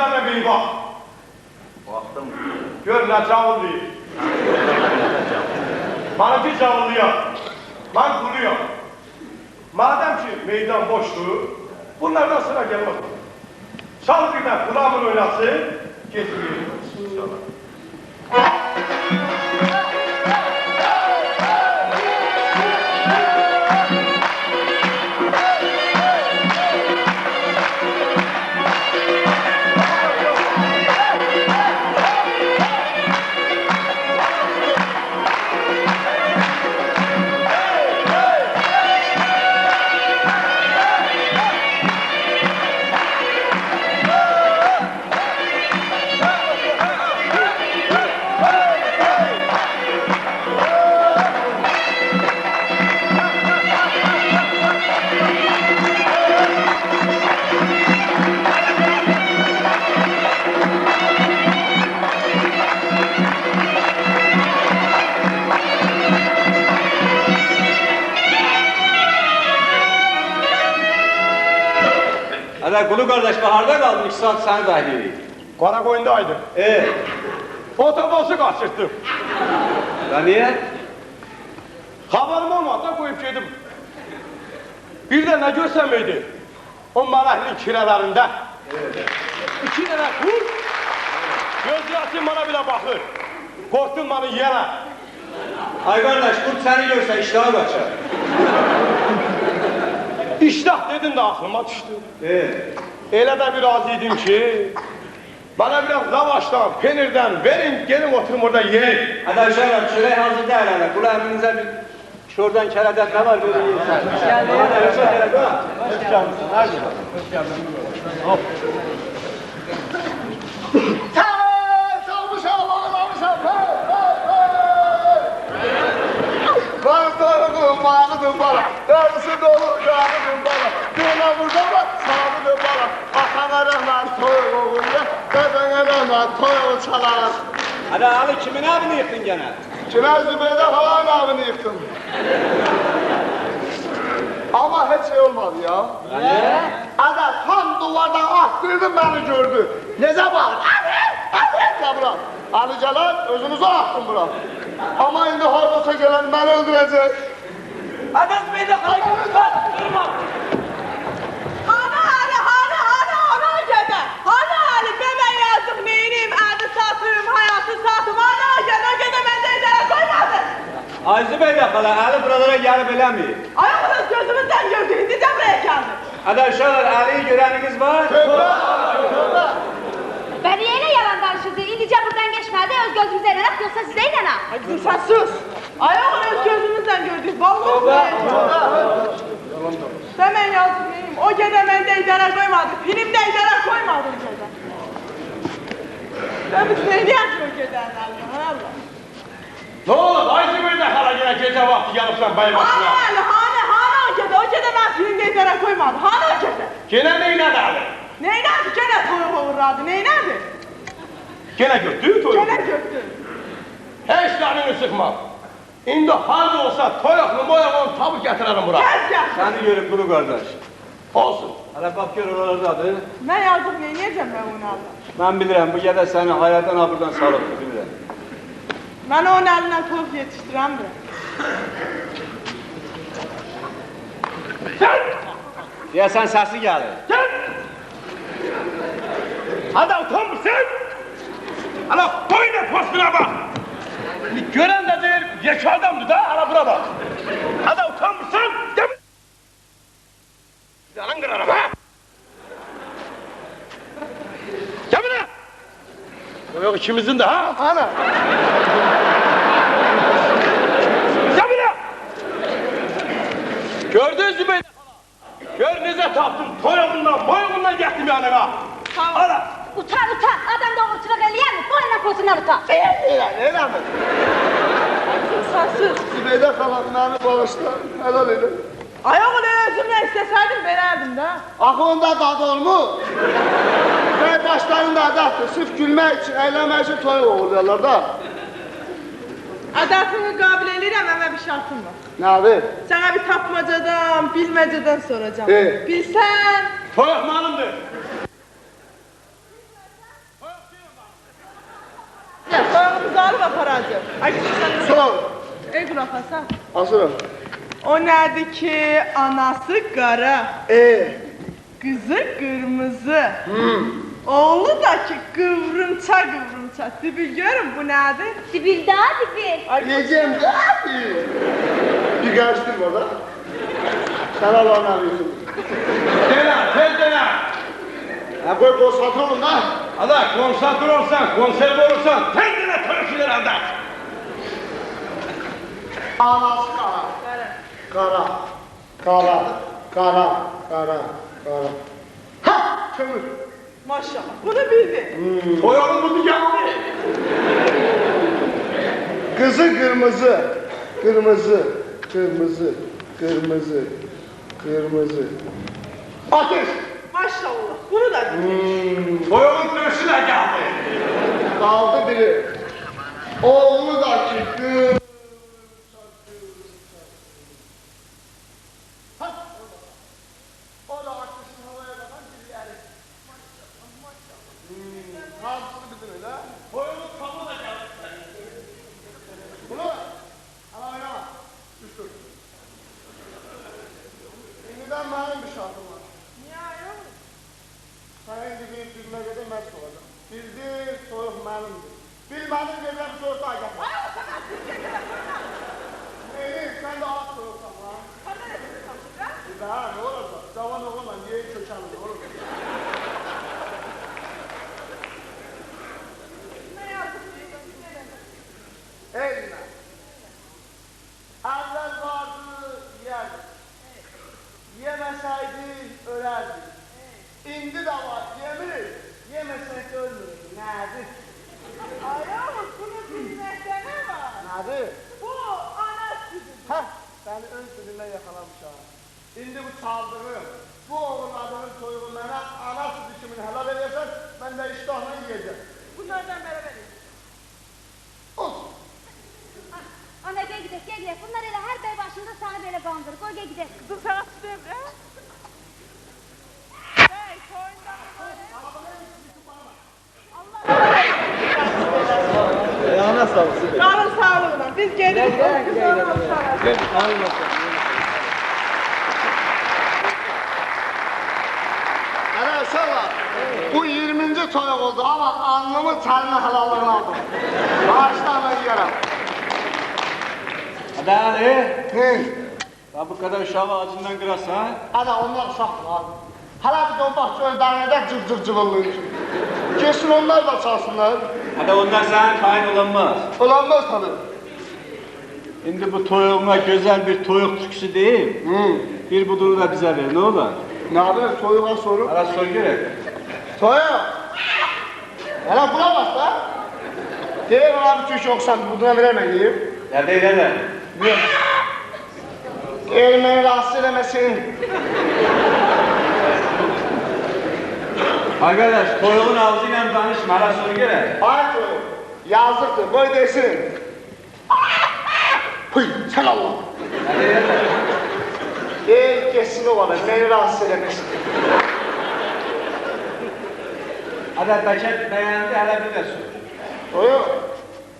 gözlerine bir bak. Baktım. Gör ne cavıllıyım. Benimki cavıllıyor. Ben kuruyor. Madem ki meydan boştu, bunlardan sıra gelmez. Çal bir de kulağımın oynasın, getirin. Saat seni dahil Karakoyundaydım. Ee, Otobüsü kaçırttım. ya niye? Haberim olmadan koyup yedim. Bir de ne görsem miydi? O mələkli kirələrində. İki dənə kurt, gözü açın bana bile bakır. Korktun beni yere. Ay kardeş kurt seni görse iştahı kaçar. İştah dedin de aklıma düştü. Ee, Elə də bir razıydım ki, bana biraz lavaştan, penirden verin, gelin oturun orada yiyin. hadi aşağıya şuraya hazır değil hele. Kulu emrinize bir şuradan kereden ne var böyle yiyin. Hoş geldin. Hadi hoş geldin. Bağırdım, bağırdım bana. Dersi dolu, bağırdım bana. Düğüne burada bak, sağlığı bana. Atana rahmet toy oğulya, dedene rahmet toy çalar. Hadi Ali kimin abini yıktın gene? Çınar Zübeyde falan abini yıktım. Ama hiç şey olmadı ya. Niye? Adam tam duvardan attırdı beni gördü. Ne zaman? Ali! Ali! Ya bırak. Ali Celal özünüzü attım bırak. Ama indi harbasa gelen beni öldürecek. Hadi beni de kaygımızdan durma. Ana Ali, ana, ana, ana gede. Ana Ali, ben yazık neyiniyim, adı satırım, hayatı satım. Ana gede, o gede benden izlere koymadı. Ayzı Bey de kala Ali buralara gelip elemiyor. Ayağınız gözümüzden gördü, indi de buraya geldi. Hadi aşağılar Ali'yi göreniniz var. Beni yine yalan danışırdı. İndice buradan geçmedi. Öz gözümüze inanak yoksa size inanak. Ay dur sen sus. Ayağınız gözümüzden gördük, vallahi buraya geldi. Hemen neyim, o koymadı. Film de izlere koymadı o gede. Ben biz Ne olur, Ayşe Bey de hala yine gece vakti yanıpsan bayılmasına. Hane Ali, hane, hane o gede, o gede ben filmde izlere koymadı. Hane o gede. Gene neyine derdi? Neylerdi? Gene toyuk uğurladı. Neylerdi? Gene götü toyu. Gene göktü. Hiç canını sıkma. İndi harbi olsa toyaklı moyaklı tavuk getirelim buraya. Gel gel. Seni görüp Kulu kardeş. Olsun. Hele bak gör oralardadır. Ben yazık neyniyeceğim ben onu Allah. Ben bilirim bu gede seni hayattan ha buradan sarıp bilirim. Ben onun elinden tavuk yetiştirem de. Ya sen sesi geldi. Gel. Hadi utan mısın? Hala boyuna postuna bak. Bir gören de değil, yaşlı adamdı da, hala buna bak. Hadi utanmışsın, değil mi? Yalan kırarım ha! Gel buraya! Yok ikimizin de ha? Ana. Gel buraya! Gördünüz mü beni? Gör neze taptım, toyumundan, boyumundan gettim yanına. Hala! Utan utan. Adam doğrultuna geliyor mu? Boyuna posuna utan. Öyle, öyle mi? Sarsız. Zübeyde kalan beni bağışla. Helal edin. Ayağımı ne özümle isteseydim verirdim de. Aklında dad olmuş. Ve başlarında adattır. Sırf gülmek için, eğlenmek için toy oluyorlar da. Adətimi qabil eləyirəm, amma bir şartım var. Ne abi? Sənə bir tapmacadan, bilməcədən soracağım. E? Bilsən, Toyuk malımdır. soyağımız alıb aparacaq. Ay, sən Sor. Ey asa. Asırım. O nədir ki, anası qara, Ee, qızı qırmızı. Oğlu da ki, qıvrımça qıvrımça. Dibi görün bu nədir? Dibil daha dibil. diyeceğim de abi. Bir karıştırma orada. Sen Allah'ın arıyorsun. Dene, tez dene. Ha koy konsantre olun da. Hala konsantre olsan, konserve olursan, tez dene toyukçular anda. Anası kara. Kara. Kara. Kara. Kara. Kara. Ha! Kömür. Maşallah, bunu bildin. Toyuğun bunu geldi. Kızı kırmızı. Kırmızı. Kırmızı. Kırmızı. Kırmızı. Ateş. Maşallah, bunu da bildin. Toyuğun döşüne geldi. Kaldı biri. Oğlu da çıktı. Ha, orada. O da ateşin havaya bakan bir yeri. Maşallah, maşallah. Hmm, Hamsını bildin öyle. Toyuğun kabuğu da geldi. Bunu ver. Ama oynama. Düş dur. Şimdiden benim bir şartım var. Niye ayol? Senin gibi bilmecede mest olacağım. Bildiğin soyuk benimdir. Bilmediğin gecem soyuk daha gel. Neydi? Sen de at soyuksan lan. Bir daha ne olacak? Cavan oğlanla niye köken ne olur? Ne yazık ki, Ey dinle. Evvel vardı yerdi. Yemeseydi ölerdi. İndi de var yemir. Yemesek Nedir? Ayol, bunu bilmekte ne var? Nedir? Bu ana sütüdür. Heh, beni ön sözünden yakalamış ha. Şimdi bu çaldığım, bu oğlun adının soyunu bana ana sütü kimin helal edersen ben de iştahla yiyeceğim. Bunlardan beraber. Olsun. Ana gel gidelim gel gidelim. Bunlar öyle her bey başında sana böyle bandırır. Koy gel gidelim. Kızım sana süt Ayağına sağlık. Canın sağlığına. Biz geliriz. Güzel olsun. Hele Şevval, bu 20. toyuk oldu ama alnımın terini helallığını aldım. Bağışla ben yerim. Hadi Ali. Hı. Ya bu kadar uşağı acından kırası ha? Ana onlar uşaqdır abi. Hala bir donbaq gözlərində cır cır cıvıllıyır. Geçsin onlar da çalsınlar. Hadi onlar sana tayin olamaz. Olanmaz tabii. Şimdi bu toyuğuna güzel bir toyuk türküsü değil. Hı. Bir budunu da bize ver ne olur? Ne yapayım soyuğa soru? Ara sor gerek. Soyuq. Hele buna bak da. Deyir ona bir türk yoksa buduna veremem deyim. Nerede ilerle? Deyir beni rahatsız eləməsin. Arkadaş toyuğun ağzıyla danışma ara sor gerek. Ay soyuq. Yazıqdır, qoy desin. Hıy, sən Allah. Deyir geçsin o bana, beni rahatsız eləməsin. Hadi paket beğendi hele bir de sor. Soyuq.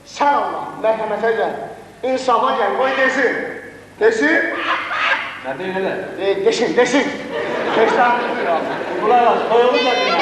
Sən Allah, mərhəmətə gəl. İnsafa gəl, qoy desin. Desin. Nerede ilerle? Deyir, desin, desin. Keştan Kulak as toyuğu da dinle.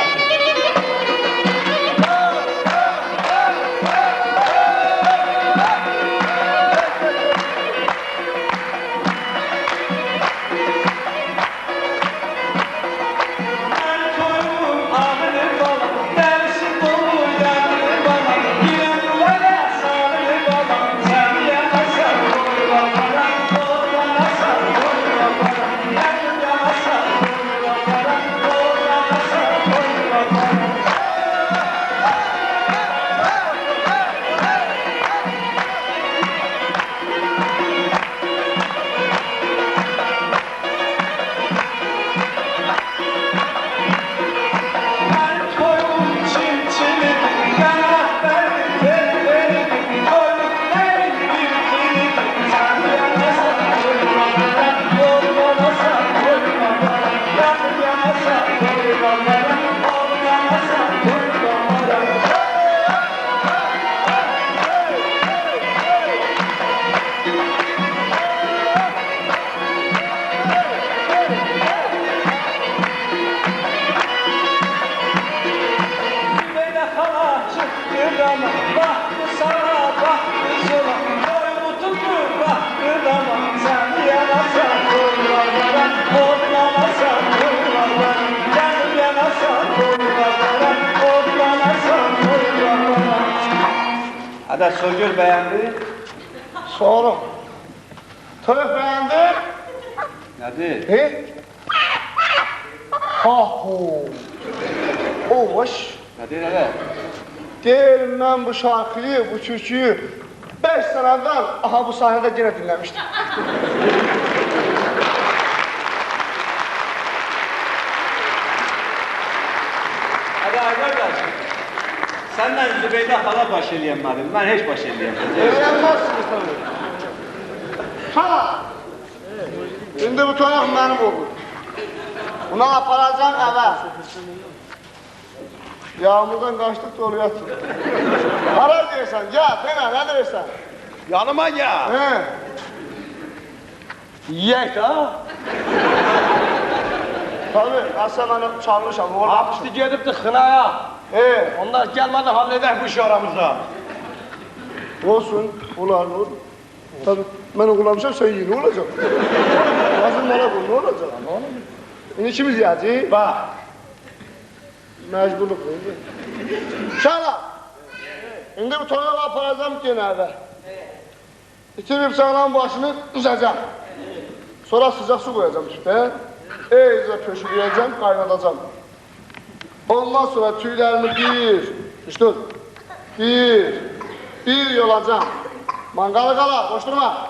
kırdama Bahtı sana bahtı sola Ada Sogül beğendi. Sorum Töv beğendi. Nedir? He? Hahu Ovaş Nedir hele? Deyim ben bu şarkıyı, bu türküyü 5 sene evvel aha bu sahnede yine dinlemiştim. Hadi arkadaş. Senden Zübeyde hala baş eleyemedim. Ben hiç baş eleyemem. Evlenmezsiniz tabii. Ha! Şimdi bu toyuq benim olur. Bunu aparacağım eve. Yağmurdan kaçtık dolu yatır. Para diyorsan, ya dene ne diyorsan. Yanıma gel. He. Yiyek ha. Tabii, ben çalmışam, oğlum. Hapsi gidip de xınaya. He. Onlar gelmeden halledek bu işi aramızda. Olsun, ulan olur. Tabii, ben kullanmışam, sen yine olacak. Lazım bana bu, ne olacak? Şimdi ikimiz yiyeceğiz. Bak. Mecburluk oldu. Şala. Şimdi bu toyuğu aparacağım gene eve. İki bir sağlam başını üzeceğim. Sonra sıcak su koyacağım tüpeye. İyice pöşürleyeceğim, kaynatacağım. Ondan sonra tüylerini bir, işte bir, bir yolacağım. Mangalı kala, koşturma.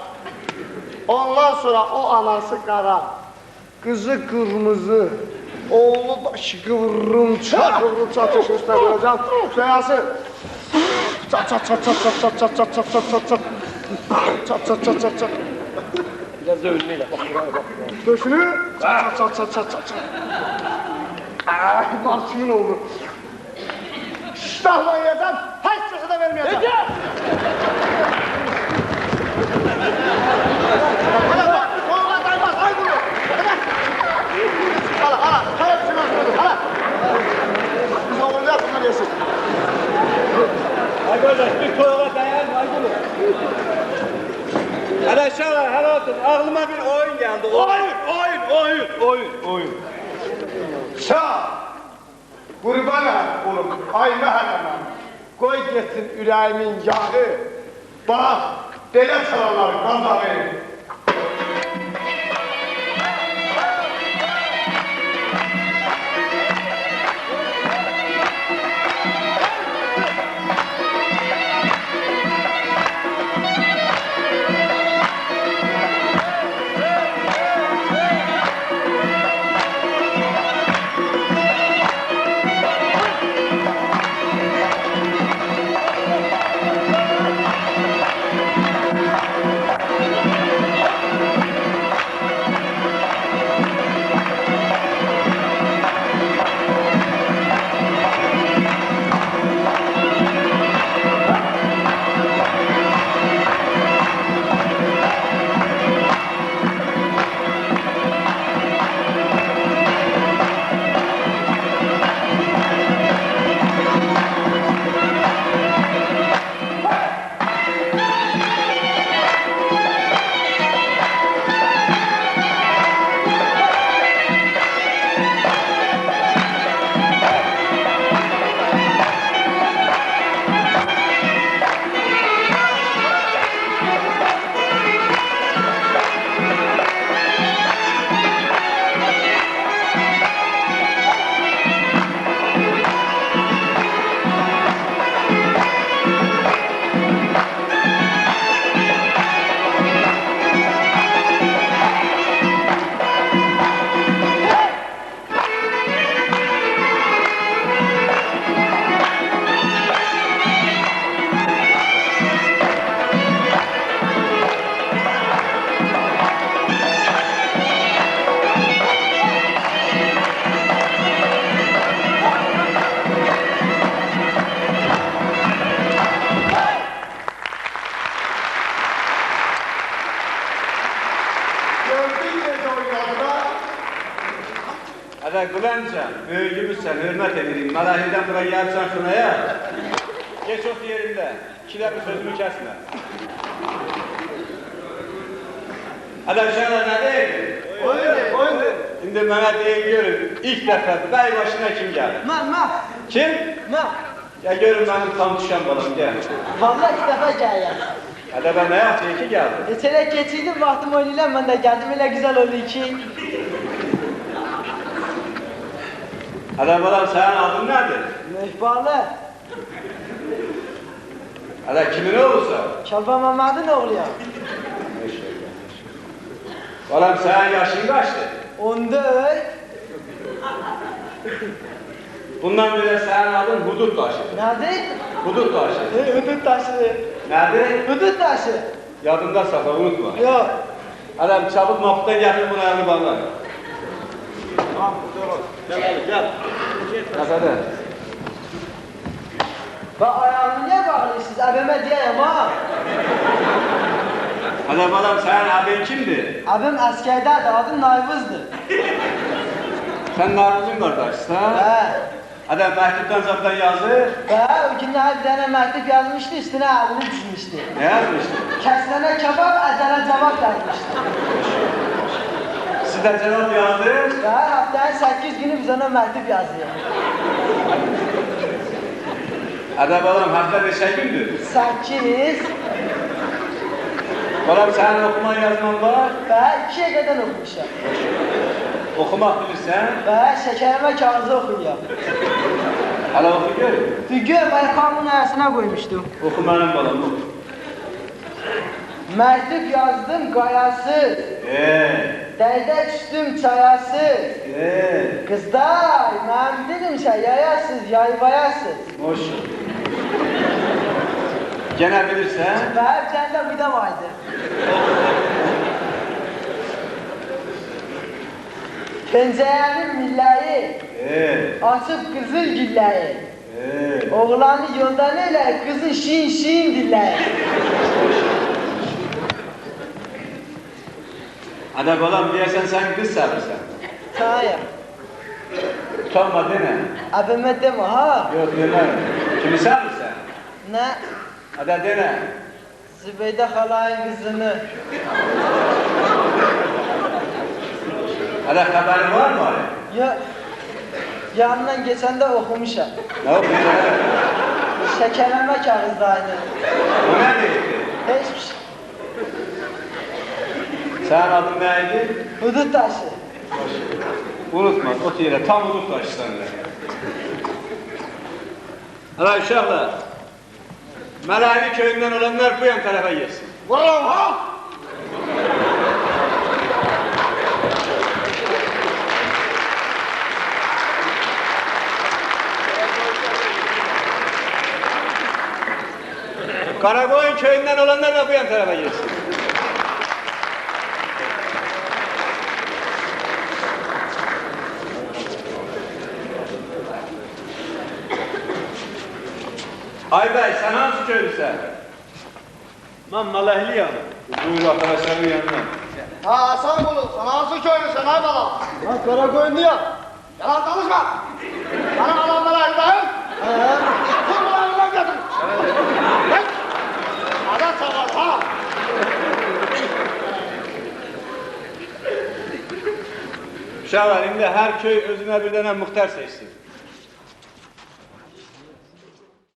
Ondan sonra o anası kara, kızı kırmızı, oğlu başı kıvrımça, kıvrımça ateş göstereceğim. Seyası. Çat çat çat çat çat çat çat çat çat çat çat. Çat çat çat çat çat. Biraz da önüne bak. buraya bak. Döşünü çat çat çat çat çat çat. Ah, marşımın oğlu. İştahla yiyeceğim, hiç sesi de vermeyeceğim. Hadi bunlar yaşasın. Arkadaşlar bir kola dayan aydınlık. Arkadaşlar her olsun aklıma bir oyun geldi. Oyun, oyun, oyun, oyun, oyun. Şah. Kurban olup ayna hanama. Koy gitsin yüreğimin yağı. Bak, dele çalarlar kazanı. Malahiden buraya gelsen şuna ya. Geç otur yerinde. İkide bir sözümü kesme. Hadi aşağıda ne değil? Oyun, oyun. Şimdi bana deyin görün. İlk defa bey başına kim geldi? Ben, ben, Kim? ben. Ya görün benim tam düşen balam gel. Vallahi ilk defa geliyorum. Hadi ben ne yapayım ki geldim. Geçene geçiydim baktım oynayla ben de geldim öyle güzel oldu ki. Hadi balam senin adın nedir? Mehbalı. Hadi kimin oğlusun? Çalba Mehmet'in oğlu ya. Balam senin yaşın kaçtı? Onda öy. Bundan beri senin adın hudut taşı. Nerede? Hudut taşı. E, hudut taşı. Nerede? Hudut taşı. Yadında sakla unutma. Yok. Hadi çabuk mafta getir bunu ayağını bağla. Gel hadi gel. Hadi hadi. Bak ayağını niye bağlıyorsunuz? Abime diyeyim ha. Hadi balam senin abin kimdi? Abim askerde adı Nayvız'dı. Sen Naruz'un kardeşsin ha? He. Hadi mektuptan zaten yazı. Ve o günler bir tane mektup yazmıştı üstüne elini çizmişti. Ne yazmıştı? Kesene kebap, ecele cevap yazmıştı. Siz de cevap yazdı. Ve haftanın 8 günü biz ona mektup yazıyor. Hadi balam hafta beşe gündür. 8 Balam senin okuman yazman var. ve 2'ye kadar okumuşum. Okumak bilirsen. Ve şekerime kağıdı okuyor. Hadi oku gör. Dügü baykamın arasına koymuştum. Okumanın balam oku. Mektup yazdım gayasız. Eee. Derde düştüm çayasız. Eee. Kızlar, ben dedim şey yayasız, yaybayasız. Hoş. Gene bilirsen. Ve hep sende bir de vardı. Pencerenin millayı, Eee. açıp kızıl gülleyi. Eee. Oğlanı yoldan öyle, kızın şin şin dilleyi. Hadi balam diyesen sen kız. Sana ya, Utanma deme. abime deme ha. Yok deme. Kimi seversen? Ne? Hadi dene. Zübeyde halayın kızını. Hadi haberin var mı Ali? Ya, yanından geçen de okumuşum. Ne okuyor? Şekerleme kağıdı aynı. O ne dedi? Hiçbir şey. Senin adın neydi? Hudut taşı. Unutma, o yere tam unut taşı sende. Hala uşaklar. Melavi köyünden olanlar bu yan tarafa gelsin. Ha! Karakoyun köyünden olanlar da bu yan tarafa gelsin. Ay bey sen hangi köylüsen? Ben Malehliyim. Buyur arkadaşlarımın yanına. Ha sen bunu, sen nasıl köylüsün ha bala? Ben Karakoyunlu ya. Yalan konuşma! Benim anam bana gidelim! Dur bana elinden götür! Gel! Adam çakal ha! Uşaklar indi her köy özüne bir tane muhtar seçsin.